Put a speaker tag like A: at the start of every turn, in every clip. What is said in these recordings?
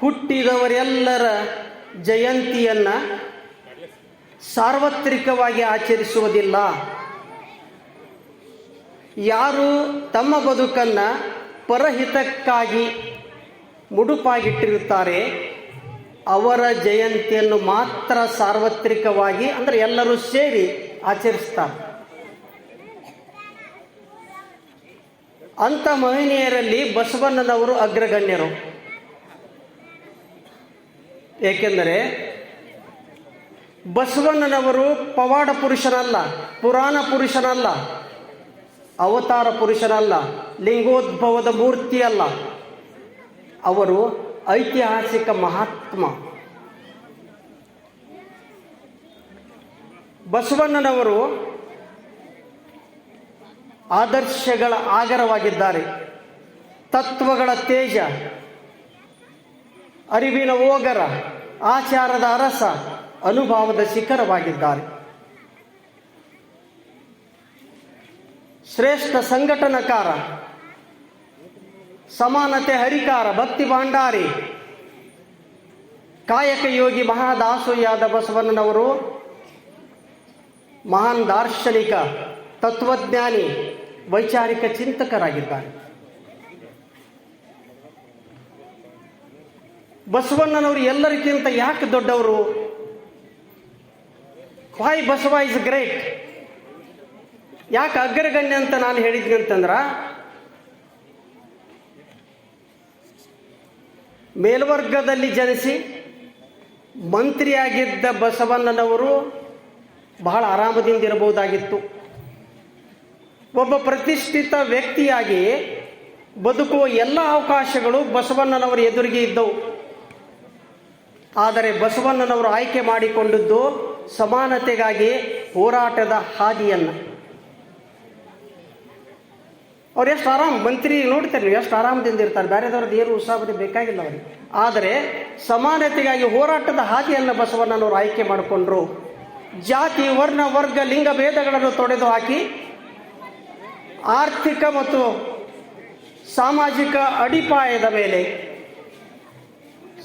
A: ಹುಟ್ಟಿದವರೆಲ್ಲರ ಜಯಂತಿಯನ್ನ ಸಾರ್ವತ್ರಿಕವಾಗಿ ಆಚರಿಸುವುದಿಲ್ಲ. ಯಾರು ತಮ್ಮ ಬದುಕನ್ನ ಪರಹಿತಕ್ಕಾಗಿ ಮುಡುಪಾಗಿಟ್ಟಿರುತ್ತಾರೆ, ಅವರ ಜಯಂತಿಯನ್ನು ಮಾತ್ರ ಸಾರ್ವತ್ರಿಕವಾಗಿ ಅಂದರೆ ಎಲ್ಲರೂ ಸೇರಿ ಆಚರಿಸ್ತಾರೆ. ಅಂಥ ಮಹಿಳೆಯರಲ್ಲಿ ಬಸವಣ್ಣನವರು ಅಗ್ರಗಣ್ಯರು. ಏಕೆಂದರೆ ಬಸವಣ್ಣನವರು ಪವಾಡ ಪುರುಷನಲ್ಲ, ಪುರಾಣ ಪುರುಷನಲ್ಲ, ಅವತಾರ ಪುರುಷನಲ್ಲ, ಲಿಂಗೋದ್ಭವದ ಮೂರ್ತಿ ಅಲ್ಲ ಅವರು ಐತಿಹಾಸಿಕ ಮಹಾತ್ಮ. ಬಸವಣ್ಣನವರು ಆದರ್ಶಗಳ ಆಗರವಾಗಿದ್ದಾರೆ. ತತ್ವಗಳ ತೇಜ ಅರಿವಿನ ಓಗರ, ಆಚಾರದ ಅರಸ, ಅನುಭವದ ಶಿಖರವಾಗಿದ್ದಾರೆ. ಶ್ರೇಷ್ಠ ಸಂಘಟನಕಾರ, ಸಮಾನತೆ ಹರಿಕಾರ, ಭಕ್ತಿ ಭಾಂಡಾರಿ, ಕಾಯಕ ಯೋಗಿ ಮಹಾದಾಸೋಯಾದ ಬಸವಣ್ಣನವರು, ಮಹಾನ್ ದಾರ್ಶನಿಕ, ತತ್ವಜ್ಞಾನಿ, ವೈಚಾರಿಕ ಚಿಂತಕರಾಗಿದ್ದಾರೆ. ಬಸವಣ್ಣನವರು ಎಲ್ಲರಿಗಿಂತ ಯಾಕೆ ದೊಡ್ಡವರು? ವಾಯ್ ಬಸವ ಇಸ್ ಗ್ರೇಟ್ ಯಾಕೆ ಅಗ್ರಗಣ್ಯ ಅಂತ ನಾನು ಹೇಳಿದ್ನಿ ಅಂತಂದ್ರ, ಮೇಲ್ವರ್ಗದಲ್ಲಿ ಜನಿಸಿ ಮಂತ್ರಿಯಾಗಿದ್ದ ಬಸವಣ್ಣನವರು ಬಹಳ ಆರಾಮದಿಂದ ಇರಬಹುದಾಗಿತ್ತು. ಒಬ್ಬ ಪ್ರತಿಷ್ಠಿತ ವ್ಯಕ್ತಿಯಾಗಿ ಬದುಕುವ ಎಲ್ಲ ಅವಕಾಶಗಳು ಬಸವಣ್ಣನವರ ಎದುರಿಗೆ ಇದ್ದವು. ಆದರೆ ಬಸವಣ್ಣನವರು ಆಯ್ಕೆ ಮಾಡಿಕೊಂಡಿದ್ದು ಸಮಾನತೆಗಾಗಿ ಹೋರಾಟದ ಹಾದಿಯನ್ನು. ಅವ್ರು ಎಷ್ಟು ಆರಾಮ್, ಮಂತ್ರಿ ನೋಡ್ತಾರೆ ಎಷ್ಟು ಆರಾಮದಿಂದ ಇರ್ತಾರೆ. ಬೇರೆದವ್ರದ್ದು ಏನು ಉತ್ಸಾಹತೆ ಬೇಕಾಗಿಲ್ಲ ಅವರಿಗೆ. ಆದರೆ ಸಮಾನತೆಗಾಗಿ ಹೋರಾಟದ ಹಾದಿಯನ್ನು ಬಸವಣ್ಣನವರು ಆಯ್ಕೆ ಮಾಡಿಕೊಂಡ್ರು. ಜಾತಿ, ವರ್ಣ, ವರ್ಗ, ಲಿಂಗ ಭೇದಗಳನ್ನು ತೊಡೆದು ಹಾಕಿ ಆರ್ಥಿಕ ಮತ್ತು ಸಾಮಾಜಿಕ ಅಡಿಪಾಯದ ಮೇಲೆ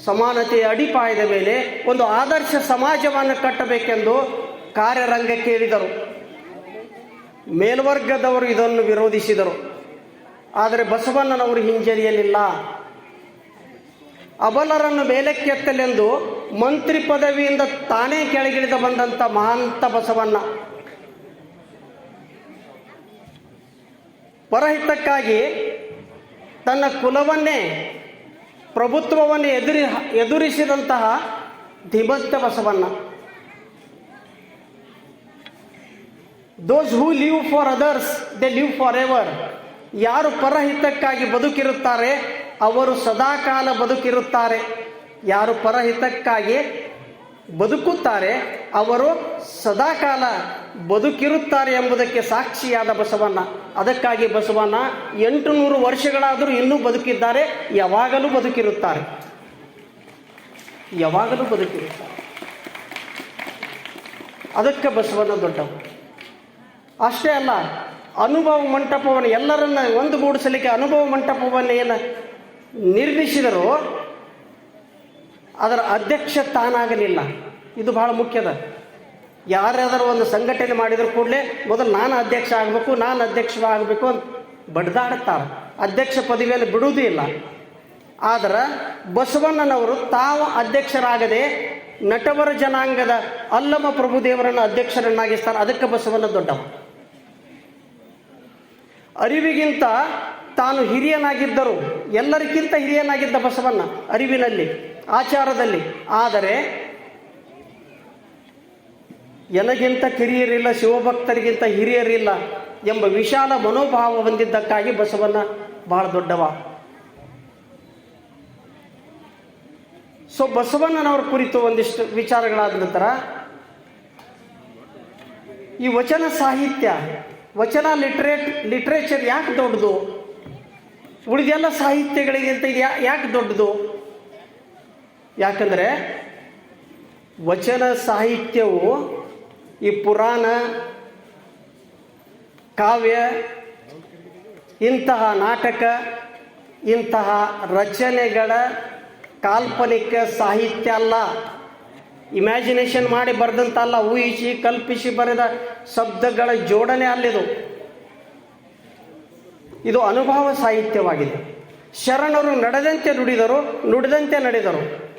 A: ಸಮಾನತೆಯ ಅಡಿಪಾಯದ ಮೇಲೆ ಒಂದು ಆದರ್ಶ ಸಮಾಜವನ್ನು ಕಟ್ಟಬೇಕೆಂದು ಕಾರ್ಯರಂಗಕ್ಕೆ ಇಳಿದರು ಮೇಲ್ವರ್ಗದವರು ಇದನ್ನು ವಿರೋಧಿಸಿದರು. ಆದರೆ ಬಸವಣ್ಣನವರು ಹಿಂಜರಿಯಲಿಲ್ಲ. ಅಬಲರನ್ನು ಮೇಲಕ್ಕೆತ್ತಲೆಂದು ಮಂತ್ರಿ ಪದವಿಯಿಂದ ತಾನೇ ಕೆಳಗಿಳಿದ ಬಂದಂಥ ಮಹಾಂತ ಬಸವಣ್ಣ. ಪರಹಿತಕ್ಕಾಗಿ ತನ್ನ ಕುಲವನ್ನೇ ಪ್ರಭುತ್ವವನ್ನು ಎದುರಿ ಎದುರಿಸಿದಂತಹ ಧಿಮಂತ Basavanna. Those who live for others they live forever ever ಯಾರು ಪರಹಿತಕ್ಕಾಗಿ ಬದುಕಿರುತ್ತಾರೆ, ಅವರು ಸದಾಕಾಲ ಬದುಕಿರುತ್ತಾರೆ. ಯಾರು ಪರಹಿತಕ್ಕಾಗಿ ಬದುಕುತ್ತಾರೆ, ಅವರು ಸದಾಕಾಲ ಬದುಕಿರುತ್ತಾರೆ ಎಂಬುದಕ್ಕೆ ಸಾಕ್ಷಿಯಾದ ಬಸವಣ್ಣ. ಅದಕ್ಕಾಗಿ ಬಸವಣ್ಣ ಎಂಟು ನೂರು ವರ್ಷಗಳಾದರೂ ಇನ್ನೂ ಬದುಕಿದ್ದಾರೆ, ಯಾವಾಗಲೂ ಬದುಕಿರುತ್ತಾರೆ. ಯಾವಾಗಲೂ ಬದುಕಿರುತ್ತಾರೆ. ಅದಕ್ಕೆ ಬಸವಣ್ಣ ದೊಡ್ಡವು. ಅಷ್ಟೇ ಅಲ್ಲ, ಅನುಭವ ಮಂಟಪವನ್ನು ಎಲ್ಲರನ್ನ ಒಂದುಗೂಡಿಸಲಿಕ್ಕೆ ಅನುಭವ ಮಂಟಪವನ್ನು ಏನು ನಿರ್ಮಿಸಿದರು ಅದರ ಅಧ್ಯಕ್ಷ ತಾನಾಗಲಿಲ್ಲ. ಇದು ಬಹಳ ಮುಖ್ಯದ. ಯಾರಾದರೂ ಒಂದು ಸಂಘಟನೆ ಮಾಡಿದ್ರು ಕೂಡಲೇ ಮೊದಲು ನಾನು ಅಧ್ಯಕ್ಷ ಆಗಬೇಕು, ನಾನು ಅಧ್ಯಕ್ಷ ಆಗಬೇಕು ಅಂತ ಬಡ್ದಾಡುತ್ತಾರೆ. ಅಧ್ಯಕ್ಷ ಪದವಿಯಲ್ಲಿ ಬಿಡುವುದೂ ಇಲ್ಲ. ಆದರೆ ಬಸವಣ್ಣನವರು ತಾವು ಅಧ್ಯಕ್ಷರಾಗದೆ ನಟವರ ಜನಾಂಗದ ಅಲ್ಲಮ ಪ್ರಭುದೇವರನ್ನು ಅಧ್ಯಕ್ಷರನ್ನಾಗಿಸ್ತಾರೆ. ಅದಕ್ಕೆ ಬಸವಣ್ಣ ದೊಡ್ಡವ. ಅರಿವಿಗಿಂತ ತಾನು ಹಿರಿಯನಾಗಿದ್ದರು. ಎಲ್ಲರಿಗಿಂತ ಹಿರಿಯನಾಗಿದ್ದ ಬಸವಣ್ಣ ಅರಿವಿನಲ್ಲಿ. ಆಚಾರದಲ್ಲಿ. ಆದರೆ ಎನಗಿಂತ ಕಿರಿಯರಿಲ್ಲ, ಶಿವಭಕ್ತರಿಗಿಂತ ಹಿರಿಯರಿಲ್ಲ ಎಂಬ ವಿಶಾಲ ಮನೋಭಾವ ಹೊಂದಿದ್ದಕ್ಕಾಗಿ ಬಸವಣ್ಣ ಬಹಳ ದೊಡ್ಡವ. ಸೊ ಬಸವಣ್ಣನವರ ಕುರಿತು ಒಂದಿಷ್ಟು ವಿಚಾರಗಳಾದ ನಂತರ, ಈ ವಚನ ಸಾಹಿತ್ಯ, ವಚನ ಲಿಟ್ರೇಟ್, ಲಿಟ್ರೇಚರ್ ಯಾಕೆ ದೊಡ್ಡದು? ಉಳಿದೆಲ್ಲ ಸಾಹಿತ್ಯಗಳಿಗಿಂತ ಇದು ಯಾ, ಯಾಕೆ ದೊಡ್ಡದು? ಯಾಕಂದರೆ ವಚನ ಸಾಹಿತ್ಯವು ಈ ಪುರಾಣ, ಕಾವ್ಯ, ಇಂತಹ ನಾಟಕ, ಇಂತಹ ರಚನೆಗಳ ಕಾಲ್ಪನಿಕ ಸಾಹಿತ್ಯ ಅಲ್ಲ. ಇಮ್ಯಾಜಿನೇಷನ್ ಮಾಡಿ ಬರೆದಂತಲ್ಲ ಊಹಿಸಿ, ಕಲ್ಪಿಸಿ ಬರೆದ ಶಬ್ದಗಳ ಜೋಡಣೆ ಅಲ್ಲಿದು. ಇದು ಅನುಭವ ಸಾಹಿತ್ಯವಾಗಿದೆ. ಶರಣರು ನಡೆದಂತೆ ನುಡಿದರು, ನುಡಿದಂತೆ ನಡೆದರು.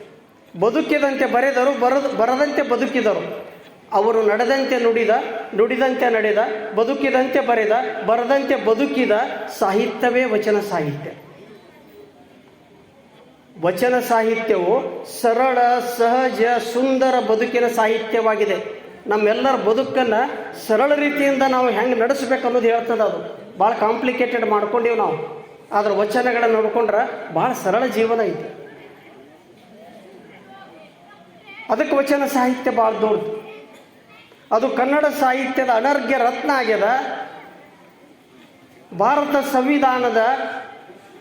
A: ಬದುಕಿದಂತೆ ಬರೆದರು, ಬರದ, ಬರದಂತೆ ಬದುಕಿದರು. ಅವರು ನಡೆದಂತೆ ನುಡಿದ, ನುಡಿದಂತೆ ನಡೆದ, ಬದುಕಿದಂತೆ ಬರೆದ, ಬರದಂತೆ ಬದುಕಿದ ಸಾಹಿತ್ಯವೇ ವಚನ ಸಾಹಿತ್ಯ. ವಚನ ಸಾಹಿತ್ಯವು ಸರಳ, ಸಹಜ, ಸುಂದರ ಬದುಕಿನ ಸಾಹಿತ್ಯವಾಗಿದೆ. ನಮ್ಮೆಲ್ಲರ ಬದುಕನ್ನು ಸರಳ ರೀತಿಯಿಂದ ನಾವು ಹೆಂಗೆ ನಡೆಸ್ಬೇಕು ಅನ್ನೋದು ಹೇಳ್ತದೆ ಅದು. ಭಾಳ ಕಾಂಪ್ಲಿಕೇಟೆಡ್ ಮಾಡ್ಕೊಂಡೀವಿ ನಾವು. ಆದ್ರೆ ವಚನಗಳನ್ನು ನೋಡ್ಕೊಂಡ್ರೆ ಭಾಳ ಸರಳ ಜೀವನ ಐತಿ. ಅದಕ್ಕೆ ವಚನ ಸಾಹಿತ್ಯ ಭಾಳ ದೊಡ್ಡದು. ಅದು ಕನ್ನಡ ಸಾಹಿತ್ಯದ ಅನರ್ಘ್ಯ ರತ್ನ ಆಗ್ಯದ. ಭಾರತ ಸಂವಿಧಾನದ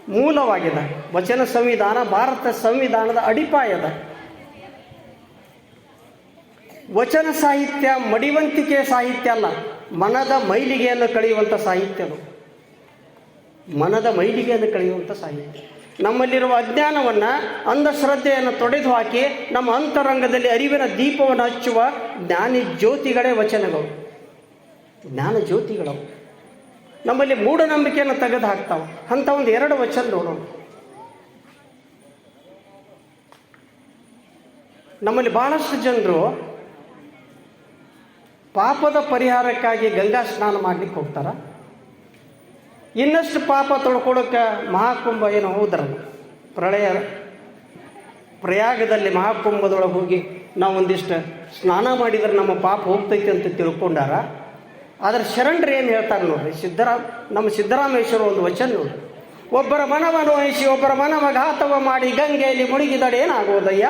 A: ಮೂಲವಾಗಿದೆ ವಚನ ಸಂವಿಧಾನ, ಭಾರತ ಸಂವಿಧಾನದ ಅಡಿಪಾಯದ. ವಚನ ಸಾಹಿತ್ಯ ಮಡಿವಂತಿಕೆ ಸಾಹಿತ್ಯ ಅಲ್ಲ. ಮನದ ಮೈಲಿಗೆಯನ್ನು ಕಳೆಯುವಂಥ ಸಾಹಿತ್ಯ ಅದು. ಮನದ ಮೈಲಿಗೆಯನ್ನು ಕಳೆಯುವಂಥ ಸಾಹಿತ್ಯ. ನಮ್ಮಲ್ಲಿರುವ ಅಜ್ಞಾನವನ್ನು, ಅಂಧಶ್ರದ್ಧೆಯನ್ನು ತೊಡೆದು ಹಾಕಿ ನಮ್ಮ ಅಂತರಂಗದಲ್ಲಿ ಅರಿವಿನ ದೀಪವನ್ನು ಹಚ್ಚುವ ಜ್ಞಾನಿ ಜ್ಯೋತಿಗಳೇ ವಚನಗಳು. ಜ್ಞಾನ ಜ್ಯೋತಿಗಳವು. ನಮ್ಮಲ್ಲಿ ಮೂಢನಂಬಿಕೆಯನ್ನು ತೆಗೆದು ಹಾಕ್ತಾವೆ. ಅಂತ ಒಂದು ಎರಡು ವಚನ ನೋಡೋಣ. ನಮ್ಮಲ್ಲಿ ಬಹಳಷ್ಟು ಜನರು ಪಾಪದ ಪರಿಹಾರಕ್ಕಾಗಿ ಗಂಗಾ ಸ್ನಾನ ಮಾಡ್ಲಿಕ್ಕೆ ಹೋಗ್ತಾರ. ಇನ್ನಷ್ಟು ಪಾಪ ತೊಳ್ಕೊಳ್ಳೋಕೆ ಮಹಾಕುಂಭ ಏನು ಹೋದ್ರಲ್ಲ? ಪ್ರಳಯ ಪ್ರಯಾಗದಲ್ಲಿ ಮಹಾಕುಂಭದೊಳಗೆ ಹೋಗಿ ನಾವು ಒಂದಿಷ್ಟು ಸ್ನಾನ ಮಾಡಿದ್ರೆ ನಮ್ಮ ಪಾಪ ಹೋಗ್ತೈತಿ ಅಂತ ತಿಳ್ಕೊಂಡಾರ. ಆದರೆ ಶರಣರು ಏನು ಹೇಳ್ತಾರೆ ನೋಡ್ರಿ? ಸಿದ್ದರಾಮ್ ನಮ್ಮ ಸಿದ್ದರಾಮೇಶ್ವರ ಒಂದು ವಚನ ನೋಡ್ರಿ. ಒಬ್ಬರ ಮನವನ್ನು ವಹಿಸಿ ಒಬ್ಬರ ಮನವ ಘಾತವ ಮಾಡಿ ಗಂಗೆಯಲ್ಲಿ ಮುಳುಗಿದಡೆ ಏನಾಗುವುದಯ್ಯ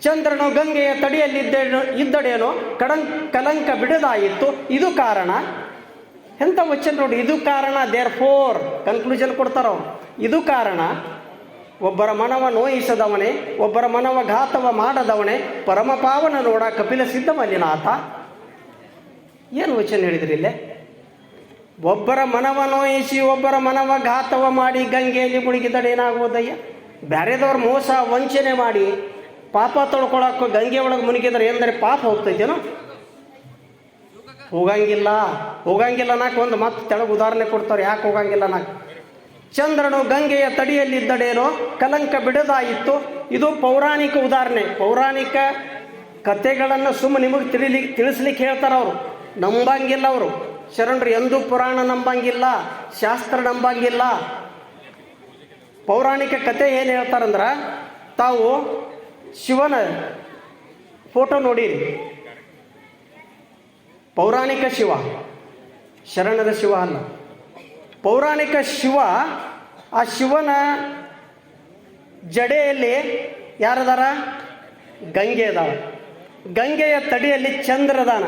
A: ಚಂದ್ರನು ಗಂಗೆಯ ತಡಿಯಲ್ಲಿದ್ದ ಇದ್ದಡೇನೋ ಕಡಂ, ಕಲಂಕ ಬಿಡದಾಯಿತ್ತು ಇದು ಕಾರಣ. ಎಂಥ ವಚನ ನೋಡಿ, ಇದು ಕಾರಣ ದೇರ್ ಫೋರ್ ಕನ್ಕ್ಲೂಷನ್ ಕೊಡ್ತಾರ. ಇದು ಕಾರಣ, ಒಬ್ಬರ ಮನವ ನೋಯಿಸದವನೇ, ಒಬ್ಬರ ಮನವ ಘಾತವ ಮಾಡದವನೇ, ಪರಮ ಪಾವನ ನೋಡ ಕಪಿಲ ಸಿದ್ಧಮಲ್ಲಿನಾಥ. ಏನು ವಚನ ಹೇಳಿದ್ರಿ ಇಲ್ಲೇ? ಒಬ್ಬರ ಮನವ ನೋಯಿಸಿ, ಒಬ್ಬರ ಮನವ ಘಾತವ ಮಾಡಿ ಗಂಗೆಯಲ್ಲಿ ಮುಳುಗಿದಡೆ ಏನಾಗುವುದಯ್ಯ? ಬ್ಯಾರೆದವ್ರ ಮೋಸ ವಂಚನೆ ಮಾಡಿ ಪಾಪ ತೊಳ್ಕೊಳಕ್ಕೂ ಗಂಗೆ ಒಳಗೆ ಮುನಿಗಿದ್ರೆ ಏನಂದರೆ ಪಾಪ ಹೋಗ್ತೈತೇನೋ? ಹೋಗಂಗಿಲ್ಲ ಹೋಗಂಗಿಲ್ಲ ನಾಕ್ ಒಂದು ಮತ್ತೆ ತೆಳಗೆ ಉದಾಹರಣೆ ಕೊಡ್ತಾರೆ. ಯಾಕೆ ಹೋಗಂಗಿಲ್ಲ ನಾಕ್? ಚಂದ್ರನು ಗಂಗೆಯ ತಡಿಯಲ್ಲಿದ್ದಡೇನೋ ಕಲಂಕ ಬಿಡದಾಯಿತು. ಇದು ಪೌರಾಣಿಕ ಉದಾಹರಣೆ. ಪೌರಾಣಿಕ ಕಥೆಗಳನ್ನು ಸುಮ್ಮ ನಿಮಗೆ ತಿಳಿಲಿ, ತಿಳಿಸ್ಲಿಕ್ಕೆ ಹೇಳ್ತಾರ ಅವರು. ನಂಬಂಗಿಲ್ಲ ಅವರು. ಶರಣರು ಎಂದೂ ಪುರಾಣ ನಂಬಂಗಿಲ್ಲ, ಶಾಸ್ತ್ರ ನಂಬಂಗಿಲ್ಲ. ಪೌರಾಣಿಕ ಕತೆ ಏನು ಹೇಳ್ತಾರಂದ್ರ, ತಾವು ಶಿವನ ಫೋಟೋ ನೋಡಿರಿ. ಪೌರಾಣಿಕ ಶಿವ, ಶರಣರ ಶಿವ ಅಲ್ಲ. ಪೌರಾಣಿಕ ಶಿವ, ಆ ಶಿವನ ಜಡೆಯಲ್ಲಿ ಯಾರದಾರ? ಗಂಗೆ ಅದಾವ ಗಂಗೆಯ ತಡಿಯಲ್ಲಿ ಚಂದ್ರದಾನ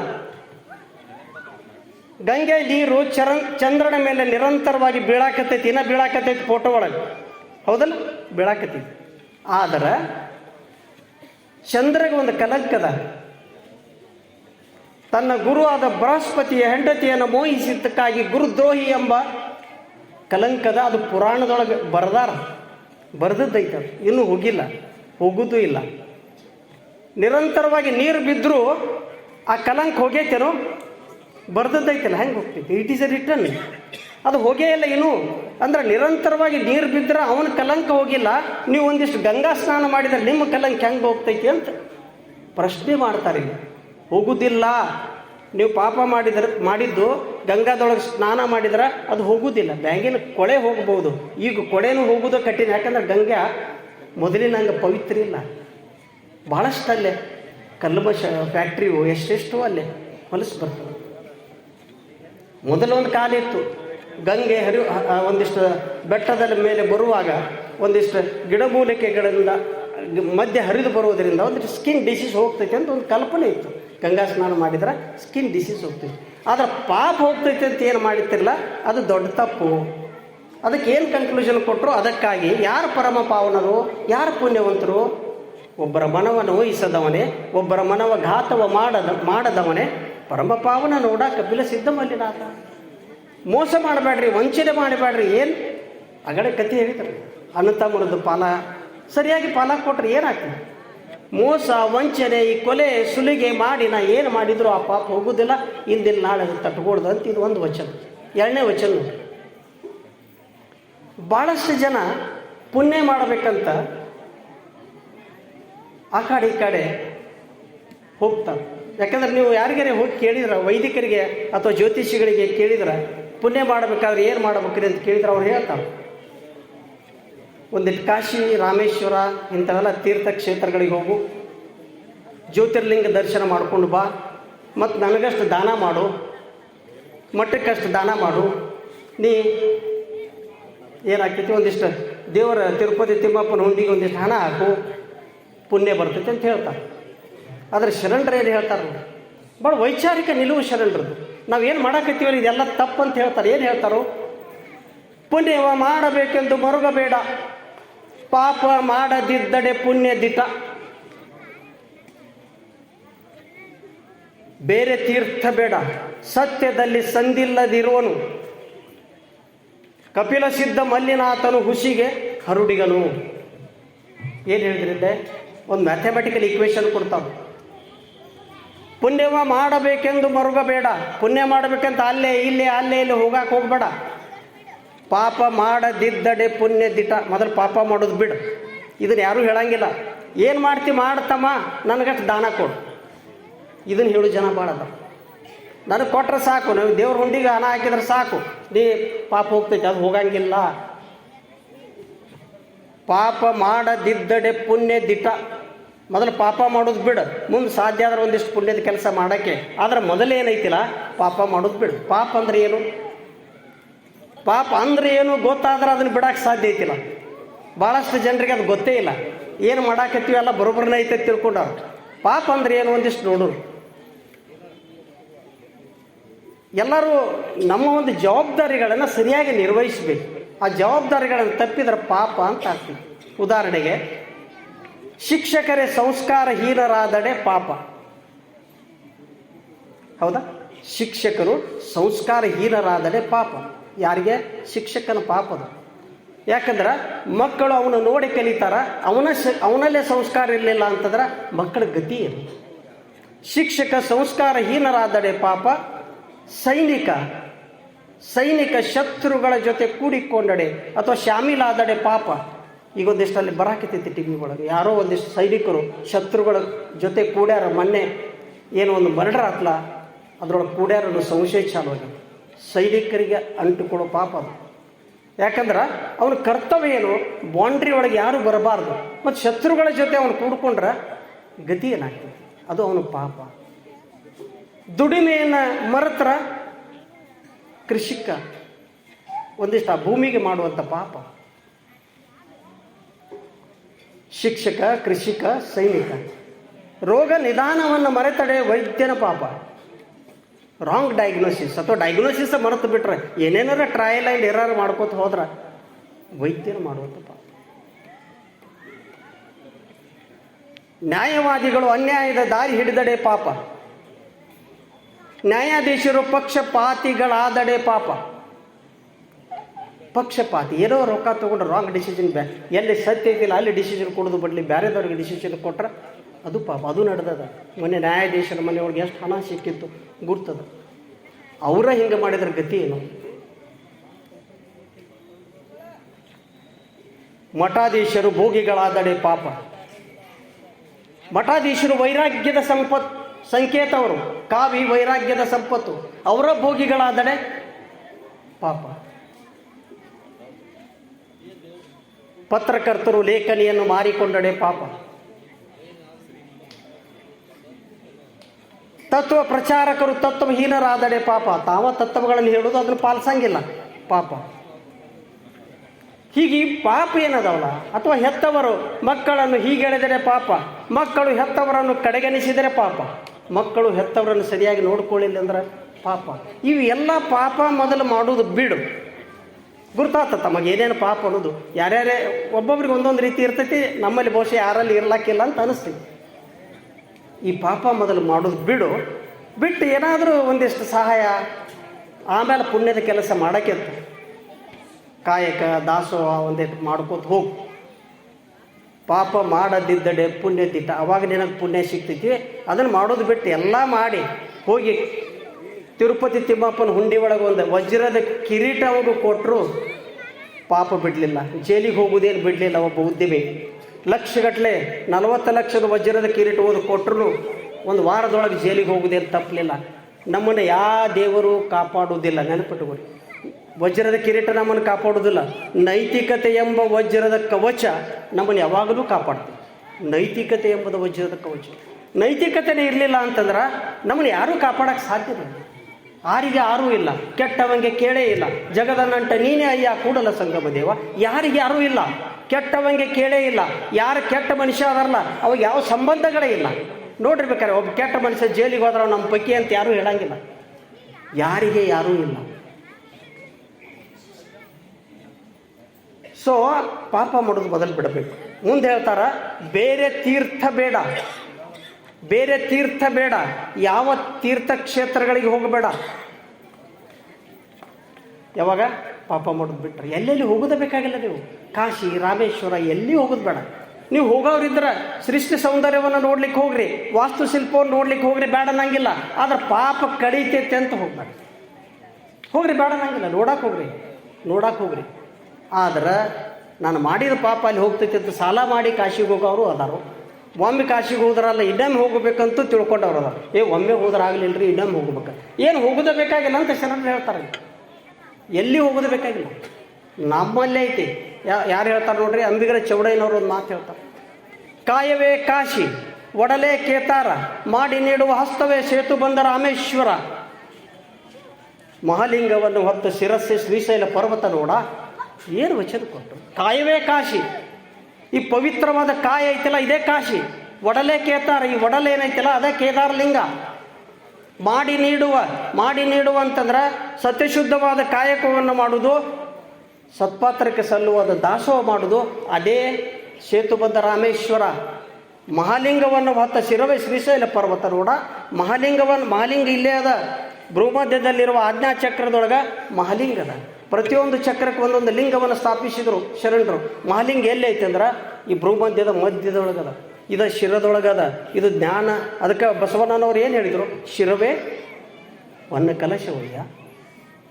A: ಗಂಗೆ ನೀರು ಚರ, ಚಂದ್ರನ ಮೇಲೆ ನಿರಂತರವಾಗಿ ಬೀಳಾಕತ್ತೈತಿ, ಇನ್ನ ಬೀಳಾಕತ್ತೈತಿ ಫೋಟೋ ಒಳಗೆ. ಹೌದಲ್ಲ? ಬೀಳಾಕತ್ತೈತಿ. ಆದ್ರೆ ಚಂದ್ರಗೆ ಒಂದು ಕಲಂಕದ ತನ್ನ ಗುರುವಾದ ಬೃಹಸ್ಪತಿಯ ಹೆಂಡತಿಯನ್ನು ಮೋಹಿಸಿದ್ದಕ್ಕಾಗಿ ಗುರುದ್ರೋಹಿ ಎಂಬ ಕಲಂಕದ ಅದು ಪುರಾಣದೊಳಗೆ ಬರದಾರ. ಬರೆದದ್ದೈತೆ ಇನ್ನೂ ಹೋಗಿಲ್ಲ. ಹೋಗುದೂ ಇಲ್ಲ. ನಿರಂತರವಾಗಿ ನೀರು ಬಿದ್ದರೂ ಆ ಕಲಂಕ ಹೋಗೈತೇನೋ? ಬರ್ದದ್ದೈತಲ್ಲ, ಹೆಂಗೆ ಹೋಗ್ತೈತಿ? ಇಟ್ ಈಸ್ ಎ ರಿಟರ್ನ್ ಅದು ಹೋಗೇ ಇಲ್ಲ ಏನು ಅಂದ್ರೆ ನಿರಂತರವಾಗಿ ನೀರು ಬಿದ್ದರೆ ಅವನ ಕಲಂಕ ಹೋಗಿಲ್ಲ. ನೀವು ಒಂದಿಷ್ಟು ಗಂಗಾ ಸ್ನಾನ ಮಾಡಿದರೆ ನಿಮ್ಮ ಕಲಂಕ ಹೆಂಗೆ ಹೋಗ್ತೈತಿ ಅಂತ ಪ್ರಶ್ನೆ ಮಾಡ್ತಾರೆ ಇಲ್ಲಿ. ಹೋಗುವುದಿಲ್ಲ ನೀವು ಪಾಪ ಮಾಡಿದ್ರೆ, ಮಾಡಿದ್ದು, ಗಂಗಾದೊಳಗೆ ಸ್ನಾನ ಮಾಡಿದ್ರೆ ಅದು ಹೋಗುವುದಿಲ್ಲ ಬ್ಯಾಂಗಿನ ಕೊಳೆ ಹೋಗ್ಬೋದು. ಈಗ ಕೊಳೆನೂ ಹೋಗುವುದು ಕಠಿಣ. ಯಾಕಂದ್ರೆ ಗಂಗಾ ಮೊದಲಿನಂಗೆ ಪವಿತ್ರ ಇಲ್ಲ. ಭಾಳಷ್ಟು ಅಲ್ಲೇ ಕಲ್ಲುಮಶ ಫ್ಯಾಕ್ಟ್ರಿಯು ಎಷ್ಟೆಷ್ಟು ಅಲ್ಲೇ ಹೊಲಸು ಬರ್ತದೆ ಮೊದಲೊಂದು ಕಾಲ ಇತ್ತು. ಗಂಗೆ ಹರಿವು ಒಂದಿಷ್ಟು ಬೆಟ್ಟದ ಮೇಲೆ ಬರುವಾಗ ಒಂದಿಷ್ಟು ಗಿಡಮೂಲಿಕೆಗಳಿಂದ, ಮಧ್ಯೆ ಹರಿದು ಬರುವುದರಿಂದ ಒಂದಿಷ್ಟು ಸ್ಕಿನ್ ಡಿಸೀಸ್ ಹೋಗ್ತೈತೆ ಅಂತ ಒಂದು ಕಲ್ಪನೆ ಇತ್ತು. ಗಂಗಾ ಸ್ನಾನ ಮಾಡಿದ್ರೆ ಸ್ಕಿನ್ ಡಿಸೀಸ್ ಹೋಗ್ತೈತಿ. ಆದ್ರೆ ಪಾಪ ಹೋಗ್ತೈತೆ ಅಂತ ಏನು ಮಾಡಿರ್ತಿರಲ್ಲ ಅದು ದೊಡ್ಡ ತಪ್ಪು. ಅದಕ್ಕೆ ಏನು ಕನ್ಕ್ಲೂಷನ್ ಕೊಟ್ಟರು ಅದಕ್ಕಾಗಿ ಯಾರು ಪರಮ ಪಾವನರು, ಯಾರು ಪುಣ್ಯವಂತರು? ಒಬ್ಬರ ಮನವನ್ನು ಊಹಿಸದವನೇ ಒಬ್ಬರ ಮನವ ಘಾತವ ಮಾಡದ, ಮಾಡದವನೇ, ಪರಮ ಪಾವನ ನೋಡ ಕಪಿಲ ಸಿದ್ಧ ಮಲ್ಲಿನಾಥ. ಮೋಸ ಮಾಡಬೇಡ್ರಿ, ವಂಚನೆ ಮಾಡಬೇಡ್ರಿ, ಏನು? ಅಗಡೆ ಕತೆ ಹೇಳಿದ್ರು. ಅನಂತ ಪಾಲ, ಸರಿಯಾಗಿ ಪಾಲ ಕೊಟ್ರೆ ಏನಾಗ್ತದೆ? ಮೋಸ ವಂಚನೆ ಈ ಕೊಲೆ ಸುಲಿಗೆ ಮಾಡಿ ನಾ ಏನು ಮಾಡಿದ್ರು ಆ ಪಾಪ ಹೋಗುದಿಲ್ಲ. ಹಿಂದಿನ ನಾಳೆ ಅದು ತಟ್ಕೊಡ್ದು ಅಂತ ಇದು ಒಂದು ವಚನ. ಎರಡನೇ ವಚನ. ಭಾಳಷ್ಟು ಜನ ಪುಣ್ಯ ಮಾಡಬೇಕಂತ ಆ ಕಡೆ ಈ ಕಡೆ ಹೋಗ್ತಾರೆ ಯಾಕಂದ್ರೆ ನೀವು ಯಾರಿಗಾರೆ ಹೋಗಿ ಕೇಳಿದ್ರ, ವೈದಿಕರಿಗೆ ಅಥವಾ ಜ್ಯೋತಿಷಿಗಳಿಗೆ ಕೇಳಿದ್ರ, ಪುಣ್ಯ ಮಾಡಬೇಕಾದ್ರೆ ಏನು ಮಾಡ್ಬೇಕ್ರಿ ಅಂತ ಕೇಳಿದ್ರೆ, ಅವ್ರು ಹೇಳ್ತಾರೆ. ಒಂದಿಟ್ಟು ಕಾಶಿ ರಾಮೇಶ್ವರ ಇಂಥವೆಲ್ಲ ತೀರ್ಥಕ್ಷೇತ್ರಗಳಿಗೆ ಹೋಗು. ಜ್ಯೋತಿರ್ಲಿಂಗ ದರ್ಶನ ಮಾಡ್ಕೊಂಡು ಬಾ. ಮತ್ತು ನನಗಷ್ಟು ದಾನ ಮಾಡು. ಮಠಕ್ಕಷ್ಟು ದಾನ ಮಾಡು. ನೀ ಏನಾಗ್ತೈತಿ? ಒಂದಿಷ್ಟು ದೇವರ ತಿರುಪತಿ ತಿಮ್ಮಪ್ಪನ ಹುಂಡಿಗೆ ಒಂದಿಷ್ಟು ಹಣ ಹಾಕು. ಪುಣ್ಯ ಬರ್ತೈತಿ ಅಂತ ಹೇಳ್ತಾರೆ. ಆದರೆ ಶರಣರು ಏನು ಹೇಳ್ತಾರೆ? ಭಾಳ ವೈಚಾರಿಕ ನಿಲುವು ನಾವು ನಾವೇನು ಮಾಡಕತ್ತೀವಲ್ಲ? ಇದೆಲ್ಲ ತಪ್ಪು ಅಂತ ಹೇಳ್ತಾರೆ. ಏನು ಹೇಳ್ತಾರೋ? ಪುಣ್ಯವ ಮಾಡಬೇಕೆಂದು ಮರುಗಬೇಡ. ಪಾಪ ಮಾಡದಿದ್ದಡೆ ಪುಣ್ಯ ದಿಟ ಬೇರೆ ತೀರ್ಥ ಬೇಡ. ಸತ್ಯದಲ್ಲಿ ಸಂದಿಲ್ಲದಿರುವನು. ಕಪಿಲ ಸಿದ್ಧ ಮಲ್ಲಿನಾಥನು ಹುಸಿಗೆ ಹರುಡಿಗನು. ಏನು ಹೇಳಿದ್ರಿದ್ದೆ ಒಂದು ಮ್ಯಾಥಮೆಟಿಕಲ್ ಈಕ್ವೇಶನ್ ಕೊಡ್ತಾವೆ. ಪುಣ್ಯವ ಮಾಡಬೇಕೆಂದು ಮರುಗಬೇಡ. ಪುಣ್ಯ ಮಾಡಬೇಕಂತ ಅಲ್ಲೇ, ಇಲ್ಲೇ, ಅಲ್ಲೇ, ಇಲ್ಲಿ ಹೋಗಕ್ಕೆ ಹೋಗ್ಬೇಡ. ಪಾಪ ಮಾಡದಿದ್ದಡೆ ಪುಣ್ಯ ದಿಟ ಮೊದಲು ಪಾಪ ಮಾಡೋದು ಬಿಡು. ಇದನ್ನ ಯಾರೂ ಹೇಳಂಗಿಲ್ಲ. ಏನು ಮಾಡ್ತಿ ಮಾಡ್ತಮ್ಮ? ನನಗಷ್ಟು ದಾನ ಕೊಡು. ಇದನ್ನು ಹೇಳು ಜನ ಬಾಳದ ನನಗೆ ಕೊಟ್ಟರೆ ಸಾಕು. ನಾವು ದೇವ್ರ ಹುಂಡಿಗೆ ಹಣ ಹಾಕಿದ್ರೆ ಸಾಕು. ನೀ ಪಾಪ ಹೋಗ್ತೈತೆ, ಅದು ಹೋಗಂಗಿಲ್ಲ. ಪಾಪ ಮಾಡದಿದ್ದಡೆ ಪುಣ್ಯ ದಿಟ ಮೊದಲು ಪಾಪ ಮಾಡೋದು ಬಿಡು. ಮುಂದೆ ಸಾಧ್ಯ ಆದ್ರೆ ಒಂದಿಷ್ಟು ಪುಣ್ಯದ ಕೆಲಸ ಮಾಡೋಕ್ಕೆ. ಆದ್ರೆ ಮೊದಲೇನೈತಿಲ್ಲ? ಪಾಪ ಮಾಡೋದು ಬಿಡು. ಪಾಪ ಅಂದ್ರೆ ಏನು? ಪಾಪ ಅಂದ್ರೆ ಏನು ಗೊತ್ತಾದ್ರೆ ಅದನ್ನ ಬಿಡಕ್ಕೆ ಸಾಧ್ಯ ಐತಿಲ್ಲ. ಭಾಳಷ್ಟು ಜನರಿಗೆ ಅದು ಗೊತ್ತೇ ಇಲ್ಲ. ಏನು ಮಾಡಾಕತ್ತೀವಿ ಎಲ್ಲ ಬರೋಬ್ಬರನೇ ಐತೆ ತಿಳ್ಕೊಂಡವ್ರು. ಪಾಪ ಅಂದ್ರೆ ಏನು ಒಂದಿಷ್ಟು ನೋಡೋರು ಎಲ್ಲರೂ ನಮ್ಮ ಒಂದು ಜವಾಬ್ದಾರಿಗಳನ್ನು ಸರಿಯಾಗಿ ನಿರ್ವಹಿಸಬೇಕು. ಆ ಜವಾಬ್ದಾರಿಗಳನ್ನು ತಪ್ಪಿದ್ರೆ ಪಾಪ ಅಂತ ಆಗ್ತದೆ. ಉದಾಹರಣೆಗೆ, ಶಿಕ್ಷಕರೇ ಸಂಸ್ಕಾರಹೀನರಾದಡೆ ಪಾಪ. ಹೌದಾ? ಶಿಕ್ಷಕರು ಸಂಸ್ಕಾರಹೀನರಾದಡೆ ಪಾಪ. ಯಾರಿಗೆ? ಶಿಕ್ಷಕನ ಪಾಪದ. ಯಾಕಂದ್ರೆ ಮಕ್ಕಳು ಅವನು ನೋಡಿ ಕಲಿತಾರ, ಅವನ ಅವನಲ್ಲೇ ಸಂಸ್ಕಾರ ಇರಲಿಲ್ಲ ಅಂತಂದ್ರೆ ಮಕ್ಕಳ ಗತಿ ಏನು ಶಿಕ್ಷಕ ಸಂಸ್ಕಾರಹೀನರಾದಡೆ ಪಾಪ ಸೈನಿಕ ಸೈನಿಕ ಶತ್ರುಗಳ ಜೊತೆ ಕೂಡಿಕೊಂಡಡೆ ಅಥವಾ ಶಾಮೀಲಾದಡೆ ಪಾಪ. ಈಗ ಒಂದಿಷ್ಟಲ್ಲಿ ಬರಾಕತ್ತೈತಿ ಟಿ ವಿ ಒಳಗೆ. ಯಾರೋ ಒಂದಿಷ್ಟು ಸೈನಿಕರು ಶತ್ರುಗಳ ಜೊತೆ ಕೂಡ್ಯಾರ ಮೊನ್ನೆ. ಏನೋ ಒಂದು ಮರ್ಡರ್ ಆತ್ಲ? ಅದ್ರೊಳಗೆ ಕೂಡ್ಯಾರ ಸಂಶಯ ಚಾಲು ಆಗ್ಯದ ಸೈನಿಕರಿಗೆ ಅಂಟುಕೊಳ್ಳೋ ಪಾಪ ಅದು. ಯಾಕಂದ್ರೆ ಅವನ ಕರ್ತವ್ಯ ಏನು? ಬೌಂಡ್ರಿ ಒಳಗೆ ಯಾರು ಬರಬಾರ್ದು. ಮತ್ತು ಶತ್ರುಗಳ ಜೊತೆ ಅವನು ಕೂಡ್ಕೊಂಡ್ರೆ ಗತಿ ಏನಾಗ್ತದೆ? ಅದು ಅವನ ಪಾಪ. ದುಡಿಮೆಯನ್ನು ಮರೆತ್ರ ಕೃಷಿಕ ಒಂದಿಷ್ಟು ಆ ಭೂಮಿಗೆ ಮಾಡುವಂಥ ಪಾಪ. ಶಿಕ್ಷಕ, ಕೃಷಿಕ, ಸೈನಿಕ. ರೋಗ ನಿಧಾನವನ್ನು ಮರೆತಡೆ ವೈದ್ಯನ ಪಾಪ. ರಾಂಗ್ ಡಯಾಗ್ನೋಸಿಸ್ ಅಥವಾ ಡಯಾಗ್ನೋಸಿಸ್ ಮರೆತು ಬಿಟ್ರೆ ಏನೇನಾರ ಟ್ರಯಲ್ ಆ್ಯಂಡ್ ಎರರ್ ಮಾಡ್ಕೋತ ಹೋದ್ರೆ ವೈದ್ಯರು ಮಾಡುವಂಥ ಪಾಪ. ನ್ಯಾಯವಾದಿಗಳು ಅನ್ಯಾಯದ ದಾರಿ ಹಿಡಿದಡೆ ಪಾಪ. ನ್ಯಾಯಾಧೀಶರು ಪಕ್ಷಪಾತಿಗಳಾದಡೆ ಪಾಪ. ಪಕ್ಷಪಾತಿ, ಏನೋ ರೊಕ್ಕ ತಗೊಂಡು ರಾಂಗ್ ಡಿಸಿಷನ್ ಬ್ಯಾ ಎಲ್ಲಿ ಸತ್ಯ ಇದ್ದಿಲ್ಲ ಅಲ್ಲಿ ಡಿಸಿಷನ್ ಕೊಡೋದು ಬಡ್ಲಿ ಬೇರೆದವ್ರಿಗೆ ಡಿಸಿಷನ್ ಕೊಟ್ರೆ ಅದು ಪಾಪ, ಅದು ನಡೆದದ. ಮೊನ್ನೆ ನ್ಯಾಯಾಧೀಶರ ಮನೆಯೊಳಗೆ ಎಷ್ಟು ಹಣ ಸಿಕ್ಕಿತ್ತು ಗುರ್ತದ. ಅವರ ಹಿಂಗೆ ಮಾಡಿದ್ರ ಗತಿ ಏನು? ಮಠಾಧೀಶರು ಭೋಗಿಗಳಾದಡೆ ಪಾಪ. ಮಠಾಧೀಶರು ವೈರಾಗ್ಯದ ಸಂಪತ್, ಸಂಕೇತ ಅವರು, ಕಾವಿ ವೈರಾಗ್ಯದ ಸಂಪತ್ತು, ಅವರ ಭೋಗಿಗಳಾದಡೆ ಪಾಪ. ಪತ್ರಕರ್ತರು ಲೇಖನಿಯನ್ನು ಮಾರಿಕೊಂಡಡೆ ಪಾಪ. ತತ್ವ ಪ್ರಚಾರಕರು ತತ್ವಹೀನರಾದಡೆ ಪಾಪ. ತಾವ ತತ್ವಗಳನ್ನು ಹೇಳೋದು ಅದನ್ನು ಪಾಲಿಸಂಗಿಲ್ಲ. ಪಾಪ. ಹೀಗೆ ಪಾಪ ಏನದವಲ್ಲ? ಅಥವಾ ಹೆತ್ತವರು ಮಕ್ಕಳನ್ನು ಹೀಗೆಳೆದರೆ ಪಾಪ. ಮಕ್ಕಳು ಹೆತ್ತವರನ್ನು ಕಡೆಗಣಿಸಿದರೆ ಪಾಪ. ಮಕ್ಕಳು ಹೆತ್ತವರನ್ನು ಸರಿಯಾಗಿ ನೋಡ್ಕೊಳ್ಳಿಲ್ಲ ಅಂದ್ರೆ ಪಾಪ. ಇವು ಎಲ್ಲ ಪಾಪ ಮೊದಲು ಮಾಡೋದು ಬಿಡು. ಗುರುತಾತ, ತಮಗೆ ಏನೇನು ಪಾಪ ಅನ್ನೋದು? ಯಾರ್ಯಾರೇ ಒಬ್ಬೊಬ್ರಿಗೆ ಒಂದೊಂದು ರೀತಿ ಇರ್ತೈತಿ. ನಮ್ಮಲ್ಲಿ ಬಹುಶಃ ಯಾರಲ್ಲಿ ಇರ್ಲಾಕಿಲ್ಲ ಅಂತ ಅನಿಸ್ತೈತಿ ಈ ಪಾಪ ಮೊದಲು ಮಾಡೋದು ಬಿಡು. ಬಿಟ್ಟು ಏನಾದರೂ ಒಂದಿಷ್ಟು ಸಹಾಯ, ಆಮೇಲೆ ಪುಣ್ಯದ ಕೆಲಸ ಮಾಡೋಕ್ಕೆ ಕಾಯಕ, ದಾಸೋಹ ಒಂದೇ ಮಾಡ್ಕೋತ ಹೋಗು. ಪಾಪ ಮಾಡದಿದ್ದಡೆ ಪುಣ್ಯ ತಿಟ್ಟ. ಅವಾಗ ನಿನಗೆ ಪುಣ್ಯ ಸಿಗ್ತೈತಿ ಅದನ್ನು ಮಾಡೋದು ಬಿಟ್ಟು ಎಲ್ಲ ಮಾಡಿ, ಹೋಗಿ. ತಿರುಪತಿ ತಿಮ್ಮಪ್ಪನ ಹುಂಡಿ ಒಳಗೆ ಒಂದು ವಜ್ರದ ಕಿರೀಟ ಅವಾಗ ಕೊಟ್ಟರು ಪಾಪ ಬಿಡಲಿಲ್ಲ. ಜೈಲಿಗೆ ಹೋಗುವುದೇನು ಬಿಡಲಿಲ್ಲ ಒಬ್ಬ ಉದ್ಯಮಿ ಲಕ್ಷಗಟ್ಟಲೆ, ನಲವತ್ತು ಲಕ್ಷದ ವಜ್ರದ ಕಿರೀಟ ಓದು ಕೊಟ್ಟರು ಒಂದು ವಾರದೊಳಗೆ ಜೈಲಿಗೆ ಹೋಗೋದೇನು ತಪ್ಪಲಿಲ್ಲ ನಮ್ಮನ್ನು ಯಾವ ದೇವರು ಕಾಪಾಡುವುದಿಲ್ಲ ನೆನಪಿಟ್ಟುಕೊಳ್ಳಿ ವಜ್ರದ ಕಿರೀಟ ನಮ್ಮನ್ನು ಕಾಪಾಡುವುದಿಲ್ಲ. ನೈತಿಕತೆ ಎಂಬ ವಜ್ರದ ಕವಚ ನಮ್ಮನ್ನು ಯಾವಾಗಲೂ ಕಾಪಾಡ್ತದೆ ನೈತಿಕತೆ ಎಂಬುದ ವಜ್ರದ ಕವಚ. ನೈತಿಕತೆನೇ ಇರಲಿಲ್ಲ ಅಂತಂದ್ರೆ ನಮ್ಮನ್ನು ಯಾರೂ ಕಾಪಾಡೋಕ್ಕೆ ಸಾಧ್ಯವಿಲ್ಲ ಇಲ್ಲ. ಯಾರಿಗೆ ಯಾರೂ ಇಲ್ಲ ಕೆಟ್ಟವಂಗೆ ಕೇಳೇ ಇಲ್ಲ. ಜಗದ ನಂಟ ನೀನೇ ಅಯ್ಯ, ಕೂಡಲ ಸಂಗಮ ದೇವ, ಯಾರಿಗೆ ಯಾರೂ ಇಲ್ಲ. ಕೆಟ್ಟವಂಗೆ ಕೇಳೇ ಇಲ್ಲ. ಯಾರು ಕೆಟ್ಟ ಮನುಷ್ಯ ಅದಾರಲ್ಲ, ಅವಾಗ ಯಾವ ಸಂಬಂಧಗಳೇ ಇಲ್ಲ. ನೋಡಿರ್ಬೇಕಾರೆ ಒಬ್ಬ ಕೆಟ್ಟ ಮನುಷ್ಯ ಜೈಲಿಗೆ ಹೋದ್ರೆ ನಮ್ಮ ಪಕ್ಕಿ ಅಂತ ಯಾರೂ ಹೇಳಂಗಿಲ್ಲ. ಯಾರಿಗೆ ಯಾರೂ ಇಲ್ಲ. ಸೊ ಪಾಪ ಮಾಡೋದು ಬದಲು ಬಿಡಬೇಕು. ಮುಂದೆ ಹೇಳ್ತಾರ, ಬೇರೆ ತೀರ್ಥ ಬೇಡ. ಬೇರೆ ತೀರ್ಥ ಬೇಡ. ಯಾವ ತೀರ್ಥಕ್ಷೇತ್ರಗಳಿಗೆ ಹೋಗಬೇಡ. ಯಾವಾಗ? ಪಾಪ ಮಾಡೋದು ಬಿಟ್ಟರೆ ಎಲ್ಲೆಲ್ಲಿ ಹೋಗೋದೇ ಬೇಕಾಗಿಲ್ಲ ನೀವು. ಕಾಶಿ, ರಾಮೇಶ್ವರ, ಎಲ್ಲಿ ಹೋಗೋದು ಬೇಡ. ನೀವು ಹೋಗೋರಿದ್ರೆ ಸೃಷ್ಟಿ ಸೌಂದರ್ಯವನ್ನು ನೋಡ್ಲಿಕ್ಕೆ ಹೋಗ್ರಿ. ವಾಸ್ತುಶಿಲ್ಪವನ್ನು ನೋಡ್ಲಿಕ್ಕೆ ಹೋಗ್ರಿ, ಬೇಡ ನಂಗಿಲ್ಲ ಆದ್ರೆ ಪಾಪ ಕಡಿತೈತೆ ಅಂತ ಹೋಗ್ಬೇಡ. ಹೋಗ್ರಿ, ಬೇಡ ನಂಗಿಲ್ಲ ನೋಡಕ್ಕೆ ಹೋಗ್ರಿ. ನೋಡಕ್ಕೆ ಹೋಗ್ರಿ. ಆದ್ರೆ ನಾನು ಮಾಡಿದ ಪಾಪ ಅಲ್ಲಿ ಹೋಗ್ತೈತೆ ಅಂತ ಸಾಲ ಮಾಡಿ ಕಾಶಿಗೆ ಹೋಗೋರು ಅದಾರು. ಒಮ್ಮೆ ಕಾಶಿಗೆ ಹೋದ್ರಲ್ಲ ಇನ್ನೊಮ್ಮೆ ಹೋಗ್ಬೇಕಂತೂ ತಿಳ್ಕೊಂಡವ್ರು ಅದಾರ. ಏ, ಒಮ್ಮೆ ಹೋದ್ರೆ ಆಗಲಿಲ್ಲ ರೀ ಇನ್ನೊಮ್ಮೆ ಹೋಗ್ಬೇಕು. ಏನು ಹೋಗೋದೇ ಬೇಕಾಗಿಲ್ಲ ಅಂತ ಶರಣರು ಹೇಳ್ತಾರೆ. ಎಲ್ಲಿ ಹೋಗೋದು ಬೇಕಾಗಿಲ್ಲ. ನಮ್ಮಲ್ಲೇ ಐತಿ. ಯಾರು ಹೇಳ್ತಾರೆ ನೋಡ್ರಿ? ಅಂಬಿಗರ ಚೌಡಯ್ಯನವರು ಒಂದು ಮಾತು ಹೇಳ್ತಾರೆ. ಕಾಯವೇ ಕಾಶಿ, ಒಡಲೆ ಕೇತಾರ, ಮಾಡಿ ನೀಡುವ ಹಸ್ತವೇ ಸೇತು ಬಂದ ರಾಮೇಶ್ವರ. ಮಹಾಲಿಂಗವನ್ನು ಹೊತ್ತು ಶಿರಸ್ಸೆ ಶ್ರೀಶೈಲ ಪರ್ವತ ನೋಡ, ಏನು ವಚನ ಕೊಟ್ಟರು ಕಾಯವೇ ಕಾಶಿ, ಈ ಪವಿತ್ರವಾದ ಕಾಯ ಐತಲ್ಲ, ಇದೇ ಕಾಶಿ. ಒಡಲೆ ಕೇತಾರ, ಈ ಒಡಲೆ ಏನೈತಲ್ಲ ಅದೇ ಕೇದಾರ ಲಿಂಗ ಮಾಡಿ ನೀಡುವ ಮಾಡಿ ನೀಡುವ ಅಂತಂದ್ರೆ ಸತ್ಯಶುದ್ಧವಾದ ಕಾಯಕವನ್ನು ಮಾಡುವುದು ಸತ್ಪಾತ್ರಕ್ಕೆ ಸಲ್ಲುವಾದ ದಾಸೋಹ ಮಾಡುವುದು ಅದೇ ಸೇತುಬದ್ಧ ರಾಮೇಶ್ವರ ಮಹಾಲಿಂಗವನ್ನು ಹೊತ್ತ ಶಿರವೇ ಶ್ರೀಶೈಲ ಪರ್ವತ ನೋಡ ಮಹಾಲಿಂಗವನ್ನು ಮಹಾಲಿಂಗ ಇಲ್ಲೇ ಅದ. ಭೂಮಧ್ಯದಲ್ಲಿರುವ ಆಜ್ಞಾಚಕ್ರದೊಳಗೆ ಮಹಾಲಿಂಗ ಅದ. ಪ್ರತಿಯೊಂದು ಚಕ್ರಕ್ಕೆ ಒಂದೊಂದು ಲಿಂಗವನ್ನು ಸ್ಥಾಪಿಸಿದರು ಶರಣರು. ಮಹಾಲಿಂಗ ಎಲ್ಲೈತೆ ಅಂದ್ರೆ ಈ ಭೂಮಧ್ಯದ ಮಧ್ಯದೊಳಗದ. ಇದು ಶಿರದೊಳಗದ, ಇದು ಜ್ಞಾನ. ಅದಕ್ಕೆ ಬಸವಣ್ಣನವ್ರು ಏನು ಹೇಳಿದರು? ಶಿರವೇ ವನ್ನ ಕಲಶವಯ್ಯ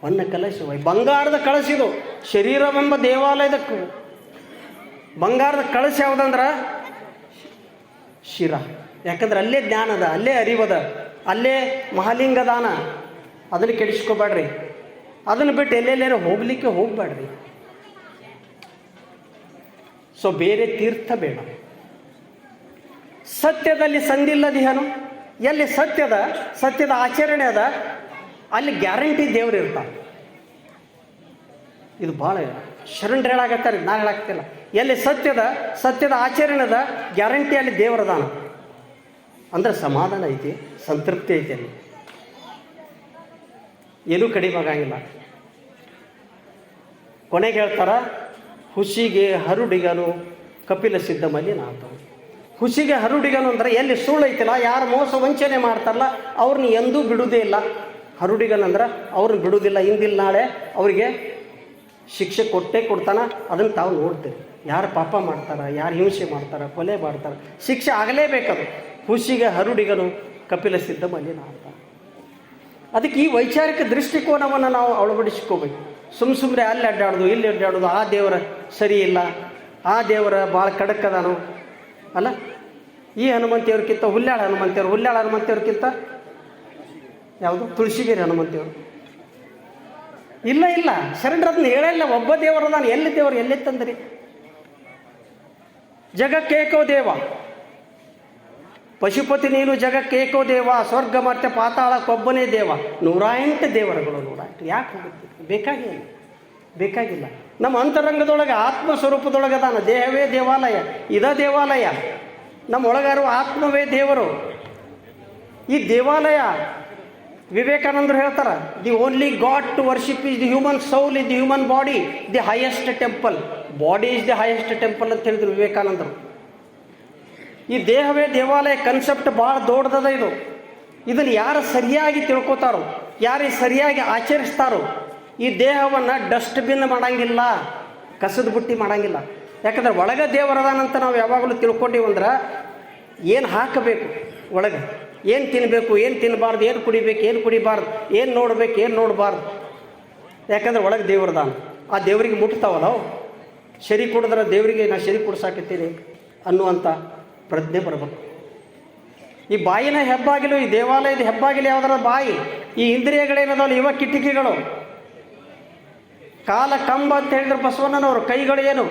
A: ವನ್ನ ಕಲಶವಯ್ಯ. ಬಂಗಾರದ ಕಳಸಿದು ಶರೀರವೆಂಬ ದೇವಾಲಯದ ಬಂಗಾರದ ಕಳಶ ಯಾವುದಂದ್ರೆ? ಶಿರ. ಯಾಕಂದ್ರೆ ಅಲ್ಲೇ ಜ್ಞಾನದ ಅಲ್ಲೇ ಅರಿವದ ಅಲ್ಲೇ ಮಹಾಲಿಂಗ ದಾನ. ಅದನ್ನು ಕೆಡಿಸ್ಕೋಬೇಡ್ರಿ. ಅದನ್ನು ಬಿಟ್ಟು ಎಲ್ಲೆಲ್ಲೇನೋ ಹೋಗಲಿಕ್ಕೆ ಹೋಗ್ಬೇಡ್ರಿ. ಸೊ ಬೇರೆ ತೀರ್ಥ ಬೇಡ. ಸತ್ಯದಲ್ಲಿ ಸಂದಿಲ್ಲದಿಹನು ಎಲ್ಲಿ ಸತ್ಯದ ಸತ್ಯದ ಆಚರಣೆ ಅದ? ಅಲ್ಲಿ ಗ್ಯಾರಂಟಿ ದೇವ್ರು ಇರ್ತಾರೆ ಇದು ಭಾಳ ಶರಣರು ಹೇಳಾಗತ್ತಾರೆ ನಾ ಹೇಳಾಗ್ತಿಲ್ಲ ಎಲ್ಲಿ ಸತ್ಯದ ಸತ್ಯದ ಆಚರಣೆ ಅದ, ಗ್ಯಾರಂಟಿ ಅಲ್ಲಿ ದೇವರದಾನ ಅಂದ್ರೆ ಸಮಾಧಾನ ಐತಿ, ಸಂತೃಪ್ತಿ ಐತಿ ಅಲ್ಲಿ. ಏನೂ ಕಡಿಮೆ ಆಗಂಗಿಲ್ಲ. ಕೊನೆಗೆ ಹೇಳ್ತಾರ, ಹುಸಿಗೆ ಹರುಡಿಗನು ಕಪಿಲ ಸಿದ್ಧ ಮಲ್ಲಿನಾಥವು ಹುಸಿಗೆ ಹರುಡಿಗನು ಅಂದರೆ ಎಲ್ಲಿ ಸುಳ್ಳು ಐತಿಲ್ಲ ಯಾರು ಮೋಸ ವಂಚನೆ ಮಾಡ್ತಾರಲ್ಲ ಅವ್ರನ್ನ ಎಂದೂ ಬಿಡುವುದೇ ಇಲ್ಲ. ಹರುಡಿಗನಂದ್ರೆ ಅವ್ರನ್ನ ಬಿಡುವುದಿಲ್ಲ ಇಂದಿಲ್ಲ ನಾಳೆ ಅವರಿಗೆ ಶಿಕ್ಷೆ ಕೊಟ್ಟೇ ಕೊಡ್ತಾನ, ಅದನ್ನು ತಾವು ನೋಡ್ತೀರಿ ಯಾರು ಪಾಪ ಮಾಡ್ತಾರ, ಯಾರು ಹಿಂಸೆ ಮಾಡ್ತಾರ, ಕೊಲೆ ಮಾಡ್ತಾರ, ಶಿಕ್ಷೆ ಆಗಲೇಬೇಕದು ಖುಷಿಗೆ ಹರುಡಿಗನು ಕಪಿಲ ಸಿದ್ಧ ಮಲ್ಲಿನಾಥ ಅದಕ್ಕೆ ಈ ವೈಚಾರಿಕ ದೃಷ್ಟಿಕೋನವನ್ನು ನಾವು ಅಳವಡಿಸ್ಕೋಬೇಕು. ಸುಮ್ಮ ಸುಮ್ಮನೆ ಅಲ್ಲಿ ಅಡ್ಡಾಡೋದು, ಇಲ್ಲಿ ಅಡ್ಡಾಡೋದು, ಆ ದೇವರ ಸರಿ ಇಲ್ಲ, ಆ ದೇವರ ಭಾಳ ಕಡಕ್ಕದಾನು ಅಲ್ಲ? ಈ ಹನುಮಂತೇವ್ರಿಗಿಂತ ಹುಲ್ಯಾಳ ಹನುಮಂತಿಯವ್ರು ಹುಲ್ಯಾಳ ಹನುಮಂತೇವ್ರಿಗಿಂತ ಯಾವುದು? ತುಳಸಿಗಿರಿ ಹನುಮಂತಿಯವರು ಇಲ್ಲ ಇಲ್ಲ. ಶರಣರು ಅದನ್ನ ಹೇಳಿಲ್ಲ ಒಬ್ಬ ದೇವರು ನಾನು ಎಲ್ಲಿ ದೇವರು? ಎಲ್ಲಿ ತಂದ್ರಿ ಜಗಕ್ಕೇಕೋ ದೇವ. ಪಶುಪತಿ ನೀನು ಜಗಕ್ಕೇಕೋ ದೇವ. ಸ್ವರ್ಗ ಮತ್ತೆ ಪಾತಾಳ ಕೊಬ್ಬನೇ ದೇವ. ನೂರ ಎಂಟು ದೇವರುಗಳು ನೂರ ಎಂಟು ಯಾಕೆ ಹೋಗುತ್ತೆ? ಬೇಕಾಗಿಲ್ಲ ಬೇಕಾಗಿಲ್ಲ. ನಮ್ಮ ಅಂತರಂಗದೊಳಗೆ ಆತ್ಮ ಸ್ವರೂಪದೊಳಗದಾನ ದೇಹವೇ ದೇವಾಲಯ. ಇದ ದೇವಾಲಯ. ನಮ್ಮ ಒಳಗಾರುವ ಆತ್ಮವೇ ದೇವರು. ಈ ದೇವಾಲಯ ವಿವೇಕಾನಂದರು ಹೇಳ್ತಾರೆ the only god to worship is the human soul is the human body the highest temple body is the highest temple ಅಂತ ಹೇಳಿದ್ರು ವಿವೇಕಾನಂದರು. ಈ ದೇಹವೇ ದೇವಾಲಯ ಕನ್ಸೆಪ್ಟ್ ಭಾಳ ದೊಡ್ಡದದ ಇದು. ಇದನ್ನು ಯಾರು ಸರಿಯಾಗಿ ತಿಳ್ಕೊತಾರೋ ಯಾರು ಸರಿಯಾಗಿ ಆಚರಿಸ್ತಾರೋ ಈ ದೇಹವನ್ನು ಡಸ್ಟ್ಬಿನ್ ಮಾಡಂಗಿಲ್ಲ, ಕಸದ ಬುಟ್ಟಿ ಮಾಡಂಗಿಲ್ಲ. ಯಾಕಂದ್ರೆ ಒಳಗೆ ದೇವರದಾನಂತ ನಾವು ಯಾವಾಗಲೂ ತಿಳ್ಕೊಂಡಿವಂದ್ರೆ ಏನು ಹಾಕಬೇಕು ಒಳಗೆ? ಏನು ತಿನ್ನಬೇಕು ಏನು ತಿನ್ನಬಾರ್ದು ಏನು ಕುಡಿಬೇಕು, ಏನು ಕುಡಿಬಾರ್ದು, ಏನು ನೋಡ್ಬೇಕು, ಏನು ನೋಡಬಾರ್ದು? ಯಾಕಂದ್ರೆ ಒಳಗೆ ದೇವರದಾನ ಆ ದೇವರಿಗೆ ಮುಟ್ತಾವಲ್ಲ ಶರಿ ಕುಡಿದ್ರೆ ದೇವರಿಗೆ ನಾ ಶರಿ ಕುಡ್ಸಾಕತ್ತೀನಿ ಅನ್ನುವಂಥ ಪ್ರಜ್ಞೆ ಬರಬೇಕು. ಈ ಬಾಯಿನ ಹೆಬ್ಬಾಗಿಲು, ಈ ದೇವಾಲಯದ ಹೆಬ್ಬಾಗಿಲು ಯಾವ್ದಾರ ಬಾಯಿ, ಈ ಇಂದ್ರಿಯಗಳೇನದಲ್ಲ ಇವ ಕಿಟಕಿಗಳು ಕಾಲ ಕಂಬ ಅಂತ ಹೇಳಿದ್ರೆ ಬಸವಣ್ಣನವರು ಕೈಗಳು ಏನು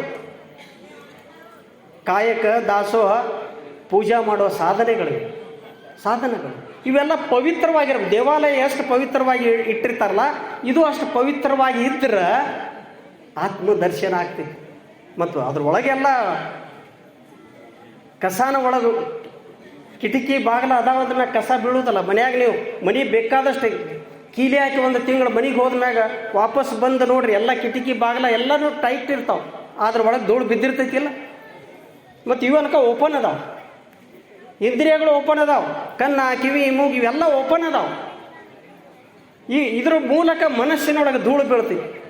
A: ಕಾಯಕ, ದಾಸೋಹ, ಪೂಜಾ ಮಾಡುವ ಸಾಧನೆಗಳು. ಸಾಧನಗಳು. ಇವೆಲ್ಲ ಪವಿತ್ರವಾಗಿರ ದೇವಾಲಯ ಎಷ್ಟು ಪವಿತ್ರವಾಗಿ ಇಟ್ಟಿರ್ತಾರಲ್ಲ, ಇದು ಅಷ್ಟು ಪವಿತ್ರವಾಗಿ ಇದ್ರೆ ಆತ್ಮ ದರ್ಶನ ಆಗ್ತೈತಿ. ಮತ್ತು ಅದ್ರೊಳಗೆಲ್ಲ ಕಸಾನ ಒಳಗೆ, ಕಿಟಕಿ ಬಾಗಿಲ ಅದಾವ ಮ್ಯಾಗ ಕಸ ಬೀಳುವುದಲ್ಲ, ಮನ್ಯಾಗ ನೀವು ಮನೆ ಬೇಕಾದಷ್ಟು ಕೀಲಿ ಹಾಕಿ ಒಂದು ತಿಂಗಳು ಮನೆಗೆ ಹೋದ್ಮ್ಯಾಗ ವಾಪಸ್ ಬಂದು ನೋಡ್ರಿ, ಎಲ್ಲ ಕಿಟಕಿ ಬಾಗಿಲ ಎಲ್ಲನೂ ಟೈಟ್ ಇರ್ತಾವ. ಅದ್ರ ಒಳಗೆ ಧೂಳು ಬಿದ್ದಿರ್ತೈತಿಲ್ಲ? ಮತ್ತು ಇವನಕ ಓಪನ್ ಅದಾವ. ಇಂದ್ರಿಯಗಳು ಓಪನ್ ಅದಾವ. ಕನ್ನ ಕಿವಿ ಮೂಗು ಇವೆಲ್ಲ ಓಪನ್ ಅದಾವ. ಈ ಇದ್ರ ಮೂಲಕ ಮನಸ್ಸಿನೊಳಗೆ ಧೂಳು ಬೀಳ್ತೈತಿ.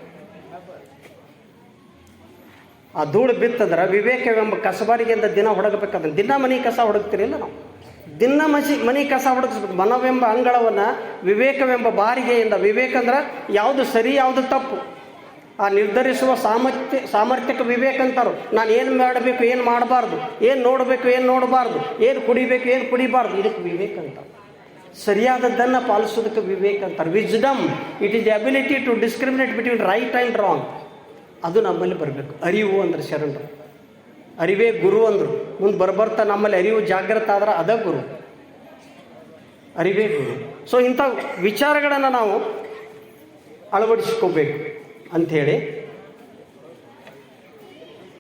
A: ಆ ಧೂಳು ಬಿತ್ತಂದ್ರೆ ವಿವೇಕವೆಂಬ ಕಸಬಾರಿಗೆಂದ ದಿನ ಹೊಡಗಬೇಕಾದ್ರೆ ದಿನ ಮನೆ ಕಸ ಹೊಡಗ್ತಿರಲಿಲ್ಲ ನಾವು. ದಿನ ಮಸಿ ಮನೆ ಕಸ ಹೊಡೆದಿಸ್ಬೇಕು. ಮನವೆಂಬ ಅಂಗಳವನ್ನು ವಿವೇಕವೆಂಬ ಬಾರಿಗೆಯಿಂದ. ವಿವೇಕ ಅಂದ್ರೆ ಯಾವುದು ಸರಿ, ಯಾವುದು ತಪ್ಪು. ಆ ನಿರ್ಧರಿಸುವ ಸಾಮರ್ಥ್ಯ, ಸಾಮರ್ಥ್ಯಕ್ಕೆ ವಿವೇಕ ಅಂತಾರು. ನಾನು ಏನು ಮಾಡಬೇಕು, ಏನು ಮಾಡಬಾರ್ದು. ಏನು ನೋಡಬೇಕು, ಏನು ನೋಡಬಾರ್ದು. ಏನು ಕುಡಿಬೇಕು, ಏನು ಕುಡಿಬಾರ್ದು. ಇದಕ್ಕೆ ವಿವೇಕ ಅಂತಾರೆ ಸರಿಯಾದದ್ದನ್ನು ಪಾಲಿಸೋದಕ್ಕೆ ವಿವೇಕ ಅಂತಾರೆ. Wisdom it is the ability to discriminate between right and wrong ಅದು ನಮ್ಮಲ್ಲಿ ಬರಬೇಕು. ಅರಿವು ಅಂದ್ರೆ ಶರಣರು. ಅರಿವೇ ಗುರು ಅಂದರು. ಮುಂದೆ ಬರ್ಬರ್ತಾ ನಮ್ಮಲ್ಲಿ ಅರಿವು ಜಾಗೃತ ಆದ್ರೆ ಅದ ಗುರು. ಅರಿವೇ ಗುರು. ಸೊ ಇಂಥ ವಿಚಾರಗಳನ್ನು ನಾವು ಅಳವಡಿಸ್ಕೋಬೇಕು ಅಂಥೇಳಿ